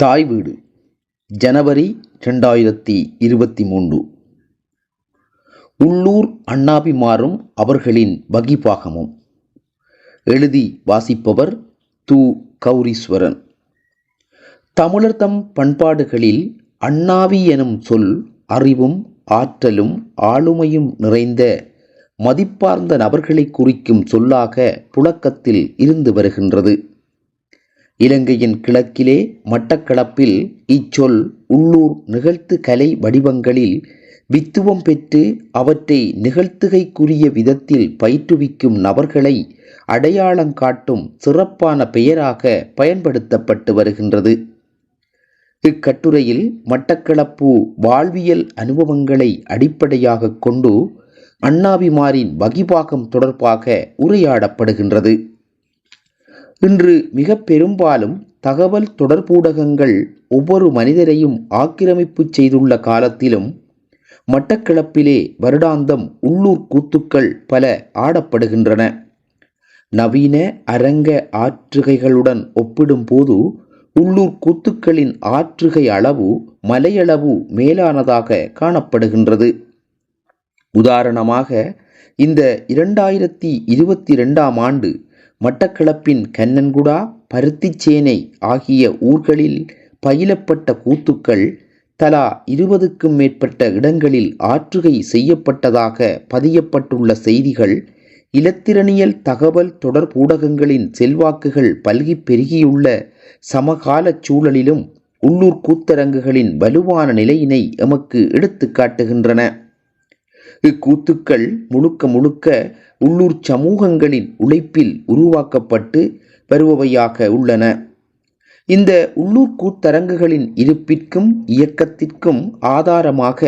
தாய் வீடு ஜனவரி ரெண்டாயிரத்தி இருபத்தி மூன்று உள்ளூர் அண்ணாபிமாரும் அவர்களின் வகிபாகமும் எழுதி வாசிப்பவர் து. கௌரீஸ்வரன். தமிழர் தம் பண்பாடுகளில் அண்ணாவி எனும் சொல் அறிவும் ஆற்றலும் ஆளுமையும் நிறைந்த மதிப்பார்ந்த நபர்களை குறிக்கும் சொல்லாக புழக்கத்தில் இருந்து வருகின்றது. இலங்கையின் கிழக்கிலே மட்டக்களப்பில் இச்சொல் உள்ளூர் நிகழ்த்து கலை வடிவங்களில் வித்துவம் பெற்று அவற்றை நிகழ்த்துகைக்குரிய விதத்தில் பயிற்றுவிக்கும் நபர்களை அடையாளம் காட்டும் சிறப்பான பெயராக பயன்படுத்தப்பட்டு வருகின்றது. இக்கட்டுரையில் மட்டக்களப்பு வாழ்வியல் அனுபவங்களை அடிப்படையாக கொண்டு அண்ணாவிமாரின் வகிபாகம் தொடர்பாக உரையாடப்படுகின்றது. இன்று மிக பெரும்பாலும் தகவல் தொடர்பூடகங்கள் ஒவ்வொரு மனிதரையும் ஆக்கிரமிப்பு செய்துள்ள காலத்திலும் மட்டக்களப்பிலே வருடாந்தம் உள்ளூர் கூத்துக்கள் பல ஆடப்படுகின்றன. நவீன அரங்க ஆற்றுகைகளுடன் ஒப்பிடும்போது உள்ளூர் கூத்துக்களின் ஆற்றுகை அளவு மலையளவு மேலானதாக காணப்படுகின்றது. உதாரணமாக இந்த இரண்டாயிரத்தி இருபத்தி ரெண்டாம் ஆண்டு மட்டக்களப்பின் கண்ணன்குடா பருத்திச்சேனை ஆகிய ஊர்களில் பயிலப்பட்ட கூத்துக்கள் தலா இருபதுக்கும் மேற்பட்ட இடங்களில் ஆற்றுகை செய்யப்பட்டதாக பதியப்பட்டுள்ள செய்திகள் இலத்திரனியல் தகவல் தொடர்பூடகங்களின் செல்வாக்குகள் பல்கி பெருகியுள்ள சமகால சூழலிலும் உள்ளூர் கூத்தரங்குகளின் வலுவான நிலையினை எமக்கு எடுத்து காட்டுகின்றன. இக்கூத்துக்கள் முழுக்க முழுக்க உள்ளூர் சமூகங்களின் உழைப்பில் உருவாக்கப்பட்டு வருபவையாக உள்ளன. இந்த உள்ளூர் கூத்தரங்குகளின் இருப்பிற்கும் இயக்கத்திற்கும் ஆதாரமாக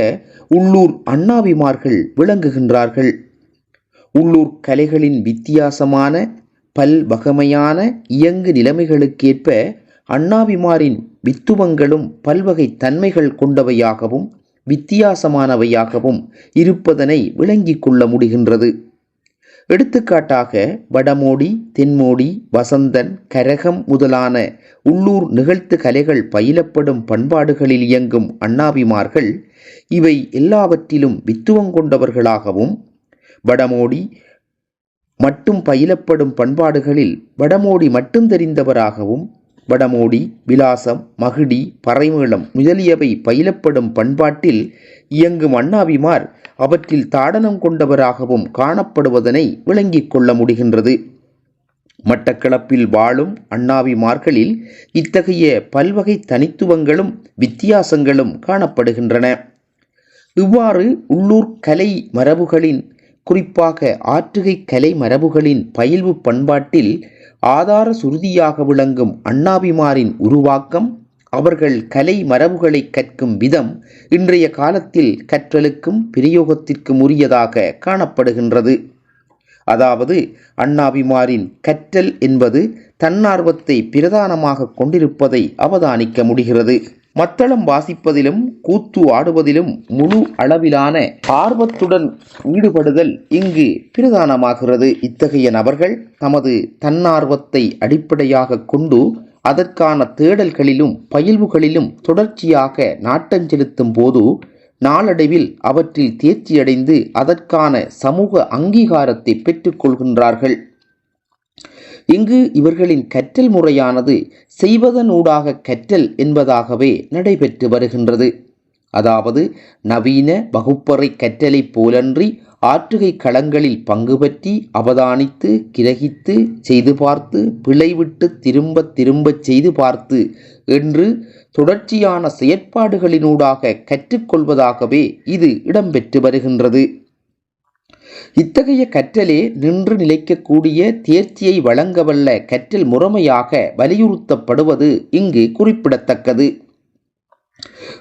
உள்ளூர் அண்ணாவிமார்கள் விளங்குகின்றார்கள். உள்ளூர் கலைகளின் வித்தியாசமான பல்வகமையான இயங்கு நிலைமைகளுக்கேற்ப அண்ணாவிமாரின் வித்துவங்களும் பல்வகை தன்மைகள் கொண்டவையாகவும் வித்தியாசமானவையாகவும் இருப்பதனை விளங்கிக் கொள்ள முடிகின்றது. எடுத்துக்காட்டாக வடமோடி தென்மோடி வசந்தன் கரகம் முதலான உள்ளூர் நிகழ்த்து கலைகள் பயிலப்படும் பண்பாடுகளில் இயங்கும் அண்ணாவிமார்கள் இவை எல்லாவற்றிலும் வித்துவம் கொண்டவர்களாகவும் வடமோடி மட்டும் பயிலப்படும் பண்பாடுகளில் வடமோடி மட்டும் தெரிந்தவராகவும் வடமோடி விலாசம் மகிடி பறைமேளம் முதலியவை பயிலப்படும் பண்பாட்டில் இயங்கும் அண்ணாவிமார் அவற்றில் தாடனம் கொண்டவராகவும் காணப்படுவதனை விளங்கிக் கொள்ள முடிகின்றது. மட்டக்களப்பில் வாழும் அண்ணாவிமார்களில் இத்தகைய பல்வகை தனித்துவங்களும் வித்தியாசங்களும் காணப்படுகின்றன. இவ்வாறு உள்ளூர் கலை மரபுகளின் குறிப்பாக ஆற்றுகை கலை மரபுகளின் பயில்வு பண்பாட்டில் ஆதார சுருதியாக விளங்கும் அண்ணாபிமாரின் உருவாக்கம் அவர்கள் கலை மரபுகளை கற்கும் விதம் இன்றைய காலத்தில் கற்றலுக்கும் பிரயோகத்திற்கும் உரியதாக காணப்படுகின்றது. அதாவது அண்ணாபிமாரின் கற்றல் என்பது தன்னார்வத்தை பிரதானமாக கொண்டிருப்பதை அவதானிக்க முடிகிறது. மத்தளம் வாசிப்பதிலும் கூத்து ஆடுவதிலும் முழு அளவிலான ஆர்வத்துடன் ஈடுபடுதல் இங்கு பிரதானமாகிறது. இத்தகைய நபர்கள் தமது தன்னார்வத்தை அடிப்படையாக கொண்டு அதற்கான தேடல்களிலும் பயில்வுகளிலும் தொடர்ச்சியாக நாட்டம் செலுத்தும் போது நாளடைவில் அவற்றில் தேர்ச்சியடைந்து அதற்கான சமூக அங்கீகாரத்தை பெற்றுக்கொள்கின்றார்கள் இங்கு இவர்களின் கற்றல் முறையானது செய்வதனூடாக கற்றல் என்பதாகவே நடைபெற்று வருகின்றது. அதாவது நவீன வகுப்பறை கற்றலைப் போலன்றி ஆற்றுகை களங்களில் பங்கு பற்றி அவதானித்து கிரகித்து செய்து பார்த்து பிழைவிட்டு திரும்ப திரும்பச் செய்து பார்த்து என்று தொடர்ச்சியான செயற்பாடுகளினூடாக கற்றுக்கொள்வதாகவே இது இடம்பெற்று வருகின்றது. இத்தகைய கற்றலே நின்று நிலைக்கக்கூடிய தேர்ச்சியை வழங்கவல்ல கற்றல் முறைமையாக வலியுறுத்தப்படுவது இங்கு குறிப்பிடத்தக்கது.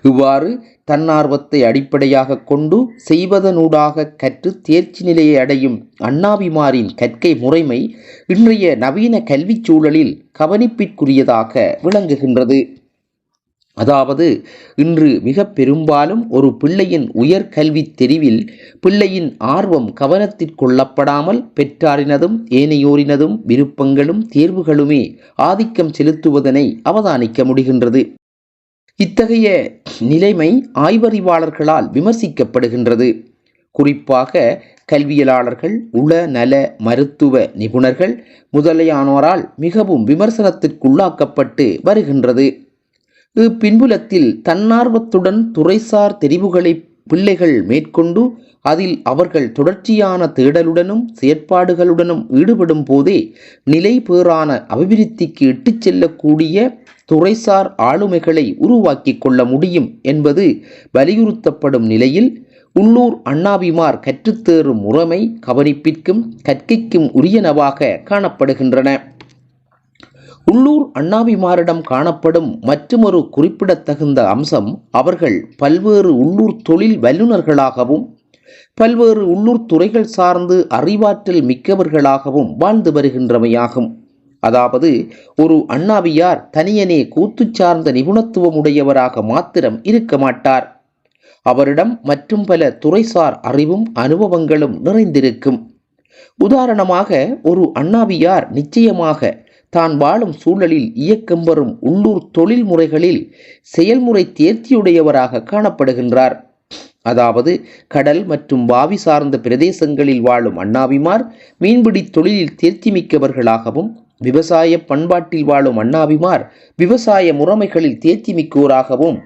இவ்வாறு தன்னார்வத்தை அடிப்படையாக கொண்டு செய்வதனூடாக கற்று தேர்ச்சி நிலையை அடையும் அண்ணாவிமாரின் கற்கை முறைமை இன்றைய நவீன கல்விச் சூழலில் கவனிப்பிற்குரியதாக விளங்குகின்றது. அதாவது இன்று மிக பெரும்பாலும் ஒரு பிள்ளையின் உயர்கல்வி தெரிவில் பிள்ளையின் ஆர்வம் கவனத்திற்கொள்ளப்படாமல் பெற்றாரினதும் ஏனையோரினதும் விருப்பங்களும் தேர்வுகளுமே ஆதிக்கம் செலுத்துவதனை அவதானிக்க முடிகின்றது. இத்தகைய நிலைமை ஆய்வறிவாளர்களால் விமர்சிக்கப்படுகின்றது. குறிப்பாக கல்வியலாளர்கள் உள நல மருத்துவ நிபுணர்கள் முதலியானோரால் மிகவும் விமர்சனத்திற்குள்ளாக்கப்பட்டு வருகின்றது. இப்பின்புலத்தில் தன்னார்வத்துடன் துறைசார் தெரிவுகளை பிள்ளைகள் மேற்கொண்டு அதில் அவர்கள் தொடர்ச்சியான தேடலுடனும் செயற்பாடுகளுடனும் ஈடுபடும் போதே நிலை பேறான அபிவிருத்திக்கு இட்டுச் செல்லக்கூடிய துறைசார் ஆளுமைகளை உருவாக்கிக் கொள்ள முடியும் என்பது வலியுறுத்தப்படும் நிலையில் உள்ளூர் அண்ணாபிமார் கற்றுத்தேறும் முறைமை கவனிப்பிற்கும் கற்கைக்கும் உரியனவாக காணப்படுகின்றன. உள்ளூர் அண்ணாவிமாரிடம் காணப்படும் மற்றுமொரு குறிப்பிடத்தகுந்த அம்சம் அவர்கள் பல்வேறு உள்ளூர் தொழில் வல்லுநர்களாகவும் பல்வேறு உள்ளூர் துறைகள் சார்ந்து அறிவாற்றல் மிக்கவர்களாகவும் வாழ்ந்து வருகின்றமையாகும். அதாவது ஒரு அண்ணாவியார் தனியனே கூத்து சார்ந்த நிபுணத்துவம் உடையவராக மாத்திரம் இருக்க மாட்டார். அவரிடம் மற்றும் பல துறைசார் அறிவும் அனுபவங்களும் நிறைந்திருக்கும். உதாரணமாக ஒரு அண்ணாவியார் நிச்சயமாக தான் வாழும் சூழலில் இயக்கம் வரும் உள்ளூர் தொழில் முறைகளில் செயல்முறை தேர்ச்சியுடையவராக காணப்படுகின்றார். அதாவது கடல் மற்றும் வாவி சார்ந்த பிரதேசங்களில் வாழும் அண்ணாவிமார் மீன்பிடி தொழிலில் தேர்ச்சி மிக்கவர்களாகவும் விவசாய பண்பாட்டில் வாழும் அண்ணாவிமார் விவசாய முறைமைகளில் தேர்ச்சி மிக்கோராகவும்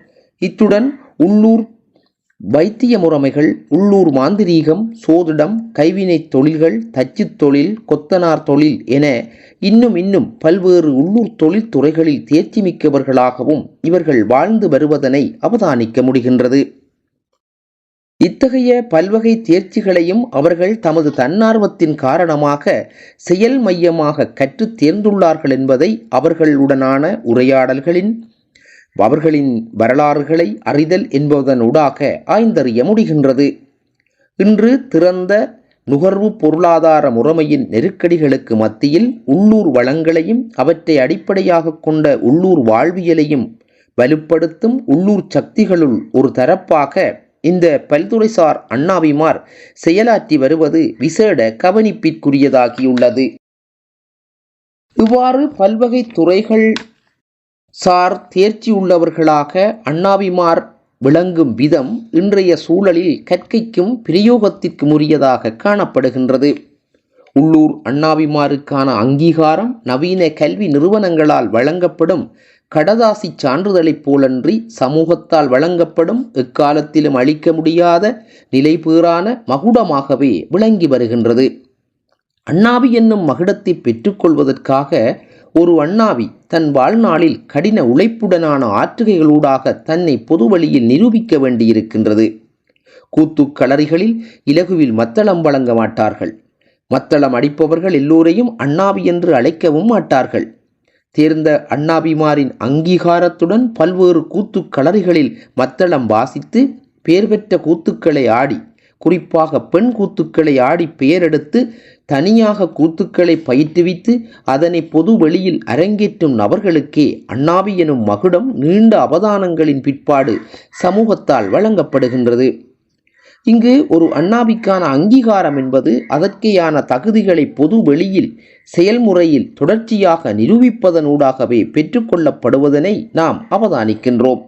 இத்துடன் உள்ளூர் வைத்திய முறைமைகள் உள்ளூர் மாந்திரீகம் சோதிடம் கைவினைத் தொழில்கள் தச்சுத் தொழில் கொத்தனார் தொழில் என இன்னும் இன்னும் பல்வேறு உள்ளூர் தொழில்துறைகளில் தேர்ச்சி மிக்கவர்களாகவும் இவர்கள் வாழ்ந்து வருவதனை அவதானிக்க முடிகின்றது. இத்தகைய பல்வகை தேர்ச்சிகளையும் அவர்கள் தமது தன்னார்வத்தின் காரணமாக செயல் மையமாக கற்றுத் தேர்ந்துள்ளார்கள் என்பதை அவர்களுடனான உரையாடல்களின் அவர்களின் வரலாறுகளை அறிதல் என்பதனூடாக ஆய்ந்தறிய முடிகின்றது. இன்று திறந்த நுகர்வு பொருளாதார முறைமையின் நெருக்கடிகளுக்கு மத்தியில் உள்ளூர் வளங்களையும் அவற்றை அடிப்படையாக கொண்ட உள்ளூர் வாழ்வியலையும் வலுப்படுத்தும் உள்ளூர் சக்திகளுள் ஒரு தரப்பாக இந்த பல்துறைசார் அண்ணாவிமார் செயலாற்றி வருவது விசேட கவனிப்பிற்குரியதாகியுள்ளது. இவ்வாறு பல்வகை துறைகள் சார் தேர்ச்சி உள்ளவர்களாக அண்ணாவிமார் விளங்கும் விதம் இன்றைய சூழலில் கற்கைக்கும் பிரயோகத்திற்கும் உரியதாக காணப்படுகின்றது. உள்ளூர் அண்ணாவிமாருக்கான அங்கீகாரம் நவீன கல்வி நிறுவனங்களால் வழங்கப்படும் கடதாசி சான்றிதழைப் போலன்றி சமூகத்தால் வழங்கப்படும் எக்காலத்திலும் அளிக்க முடியாத நிலைபேறான மகுடமாகவே விளங்கி வருகின்றது. அண்ணாவி என்னும் மகுடத்தை பெற்றுக்கொள்வதற்காக ஒரு அண்ணாவி தன் வாழ்நாளில் கடின உழைப்புடனான ஆற்றுகைகளூடாக தன்னை பொது வழியில் நிரூபிக்க வேண்டியிருக்கின்றது. கூத்துக் களரிகளில் இலகுவில் மத்தளம் வழங்க மாட்டார்கள். மத்தளம் அடிப்பவர்கள் எல்லோரையும் அண்ணாவி என்று அழைக்கவும் மாட்டார்கள். தேர்ந்த அண்ணாபிமாரின் அங்கீகாரத்துடன் பல்வேறு கூத்துக் களரிகளில் மத்தளம் வாசித்து பேர் பெற்ற கூத்துக்களை ஆடி குறிப்பாக பெண் கூத்துக்களை ஆடி பெயரெடுத்து தனியாக கூத்துக்களை பயிற்றுவித்து அதனை பொது வெளியில் அரங்கேற்றும் நபர்களுக்கே அண்ணாவி எனும் மகுடம் நீண்ட அவதானங்களின் பிற்பாடு சமூகத்தால் வழங்கப்படுகின்றது. இங்கு ஒரு அண்ணாவிக்கான அங்கீகாரம் என்பது அதற்கேயான தகுதிகளை பொது வெளியில் செயல்முறையில் தொடர்ச்சியாக நிரூபிப்பதனூடாகவே பெற்றுக்கொள்ளப்படுவதனை நாம் அவதானிக்கின்றோம்.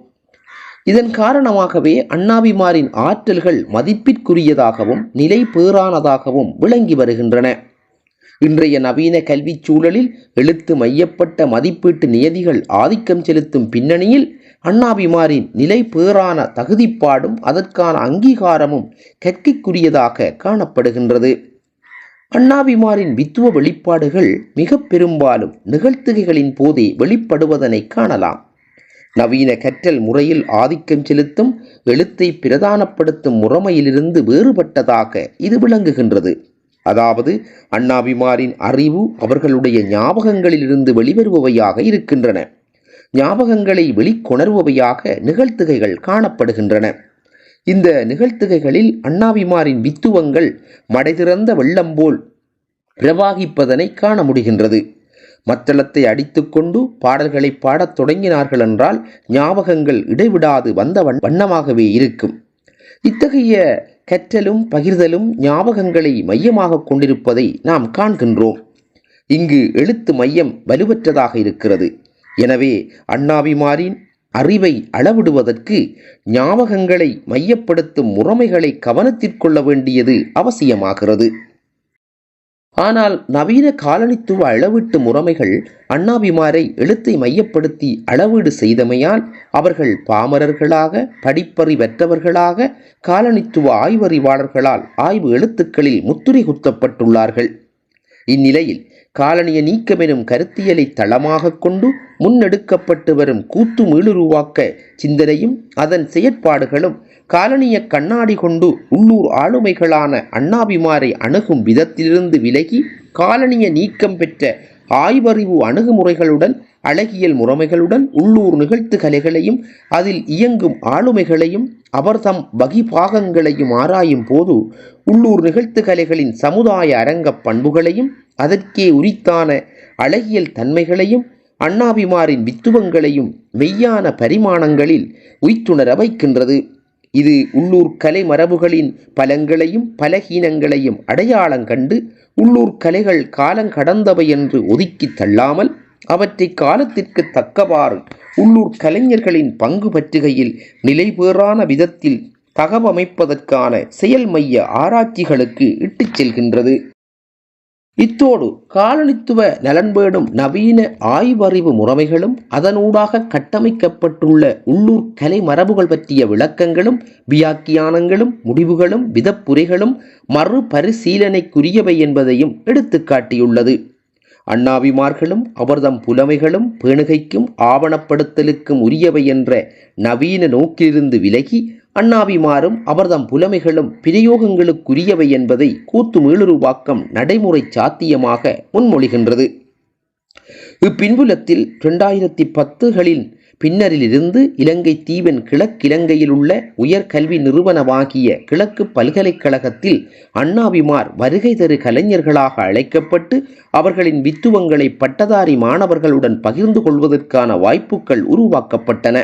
இதன் காரணமாகவே அண்ணாபிமாரின் ஆற்றல்கள் மதிப்பிற்குரியதாகவும் நிலை பேறானதாகவும் விளங்கி வருகின்றன. இன்றைய நவீன கல்விச் சூழலில் எழுத்து மையப்பட்ட மதிப்பீட்டு நியதிகள் ஆதிக்கம் செலுத்தும் பின்னணியில் அண்ணாபிமாரின் நிலை பேறான தகுதிப்பாடும் அதற்கான அங்கீகாரமும் கற்கைக்குரியதாக காணப்படுகின்றது. அண்ணாபிமாரின் வித்துவ வெளிப்பாடுகள் மிக பெரும்பாலும் நிகழ்த்துகைகளின் போதே வெளிப்படுவதனை காணலாம். நவீன கற்றல் முறையில் ஆதிக்கம் செலுத்தும் எழுத்தை பிரதானப்படுத்தும் முறைமையிலிருந்து வேறுபட்டதாக இது விளங்குகின்றது. அதாவது அண்ணாபிமாரின் அறிவு அவர்களுடைய ஞாபகங்களிலிருந்து வெளிவருபவையாக இருக்கின்றன. ஞாபகங்களை வெளிக்கொணர்பவையாக நிகழ்த்துகைகள் காணப்படுகின்றன. இந்த நிகழ்த்துகைகளில் அண்ணாபிமாரின் வித்துவங்கள் மடைதிறந்த வெள்ளம் போல் பிரவாகிப்பதனை காண முடிகின்றது. மத்தளத்தை அடித்துக்கொண்டு பாடல்களை பாடத் தொடங்கினார்கள் என்றால் ஞாபகங்கள் இடைவிடாது வந்த வண்ணமாகவே இருக்கும். இத்தகைய கற்றலும் பகிர்தலும் ஞாபகங்களை மையமாக கொண்டிருப்பதை நாம் காண்கின்றோம். இங்கு எழுத்து மையம் வலுவற்றதாக இருக்கிறது. எனவே அண்ணாவிமாரின் அறிவை அளவிடுவதற்கு ஞாபகங்களை மையப்படுத்தும் முறைமைகளை கவனத்திற்கொள்ள வேண்டியது அவசியமாகிறது. ஆனால் நவீன காலனித்துவ அளவீட்டு முறைமைகள் அண்ணாபிமாரை எழுத்தை மையப்படுத்தி அளவீடு செய்தமையால் அவர்கள் பாமரர்களாக படிப்பறிவற்றவர்களாக காலனித்துவ ஆய்வறிவாளர்களால் ஆய்வு எழுத்துக்களில் முத்துரை குத்தப்பட்டுள்ளார்கள். இந்நிலையில் காலனிய நீக்கமெனும் கருத்தியலை தளமாக கொண்டு முன்னெடுக்கப்பட்டு வரும் கூத்து மீளுருவாக்க சிந்தனையும் அதன் செயற்பாடுகளும் காலனிய கண்ணாடி கொண்டு உள்ளூர் ஆளுமைகளான அண்ணாபிமாரை அணுகும் விதத்திலிருந்து விலகி காலனிய நீக்கம் பெற்ற ஆய்வறிவு அணுகுமுறைகளுடன் அழகியல் முறைமைகளுடன் உள்ளூர் நிகழ்த்து கலைகளையும் அதில் இயங்கும் ஆளுமைகளையும் அவர்தம் வகிபாகங்களையும் ஆராயும் போது உள்ளூர் நிகழ்த்து கலைகளின் சமுதாய அரங்கப் பண்புகளையும் அதற்கே உரித்தான அழகியல் தன்மைகளையும் அண்ணாபிமாரின் வித்துவங்களையும் மெய்யான பரிமாணங்களில் உய்த்துணர வைக்கின்றது. இது உள்ளூர் கலை மரபுகளின் பலங்களையும் பலகீனங்களையும் அடையாளம் கண்டு உள்ளூர் கலைகள் காலங்கடந்தவை என்று ஒதுக்கித் தள்ளாமல் அவற்றை காலத்திற்கு தக்கவாறு உள்ளூர் கலைஞர்களின் பங்கு பற்றுகையில் நிலைபேறான விதத்தில் தகவமைப்பதற்கான செயல் மைய ஆராய்ச்சிகளுக்கு இட்டுச் செல்கின்றது. இத்தோடு காலனித்துவ நலன்பேடும் நவீன ஆய்வறிவு முறைமைகளும் அதனூடாக கட்டமைக்கப்பட்டுள்ள உள்ளூர் கலை மரபுகள் பற்றிய விளக்கங்களும் வியாக்கியானங்களும் முடிவுகளும் விதப்புரைகளும் மறுபரிசீலனைக்குரியவை என்பதையும் எடுத்துக்காட்டியுள்ளது. அண்ணாவிமார்களும் அவர்தம் புலமைகளும் பேணுகைக்கும் ஆவணப்படுத்தலுக்கும் உரியவை என்ற நவீன நோக்கிலிருந்து விலகி அண்ணாவிமாரும் அவர்தம் புலமைகளும் பிரயோகங்களுக்குரியவை என்பதை கூத்து மீளுருவாக்கம் நடைமுறை சாத்தியமாக முன்மொழிகின்றது. இப்பின்புலத்தில் இரண்டாயிரத்தி பத்துகளின் பின்னரிலிருந்து இலங்கை தீவின் கிழக்கிலங்கையில் உள்ள உயர்கல்வி நிறுவனமாகிய கிழக்கு பல்கலைக்கழகத்தில் அண்ணாவிமார் வருகை தரு கலைஞர்களாக அழைக்கப்பட்டு அவர்களின் வித்துவங்களை பட்டதாரி மாணவர்களுடன் பகிர்ந்து கொள்வதற்கான வாய்ப்புகள் உருவாக்கப்பட்டன.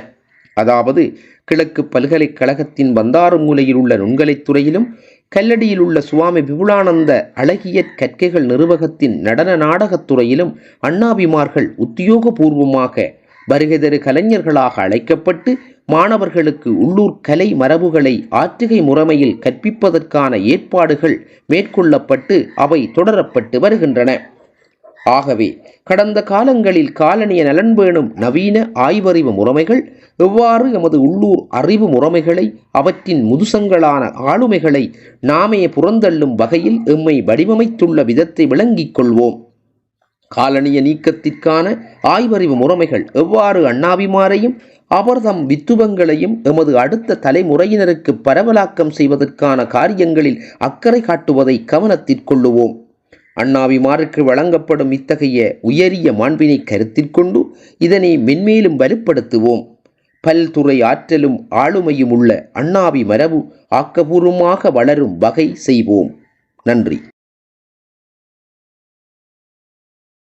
அதாவது கிழக்கு பல்கலைக்கழகத்தின் வந்தாறுமூலையில் உள்ள நுண்கலைத் துறையிலும் கல்லடியில் உள்ள சுவாமி விபுலானந்த அழகிய கற்கைகள் நிறுவகத்தின் நடன நாடகத் துறையிலும் அண்ணாபிமார்கள் உத்தியோகபூர்வமாக வருகை தரு கலைஞர்களாக அழைக்கப்பட்டு மாணவர்களுக்கு உள்ளூர் கலை மரபுகளை ஆற்றுகை முறைமையில் கற்பிப்பதற்கான ஏற்பாடுகள் மேற்கொள்ளப்பட்டு அவை தொடரப்பட்டு வருகின்றன. ஆகவே கடந்த காலங்களில் காலனிய நலன் பேணும் நவீன ஆய்வறிவு முறைமைகள் எவ்வாறு எமது உள்ளூர் அறிவு முறைமைகளை அவற்றின் முதுசங்களான ஆளுமைகளை நாமே புறந்தள்ளும் வகையில் எம்மை வடிவமைத்துள்ள விதத்தை விளங்கிக் கொள்வோம். காலனிய நீக்கத்திற்கான ஆய்வறிவு முறைமைகள் எவ்வாறு அண்ணாவிமாரையும் அவர்தம் வித்துவங்களையும் எமது அடுத்த தலைமுறையினருக்கு பரவலாக்கம் செய்வதற்கான காரியங்களில் அக்கறை காட்டுவதை கவனத்திற்கொள்ளுவோம் அண்ணாவிமாருக்கு வழங்கப்படும் இத்தகைய உயரிய மாண்பினை கருத்திற்கொண்டு இதனை மென்மேலும் வலுப்படுத்துவோம். பல்துறை ஆற்றலும் ஆளுமையும் உள்ள அண்ணாவி மரபு ஆக்கபூர்வமாக வளரும் வகை செய்வோம். நன்றி.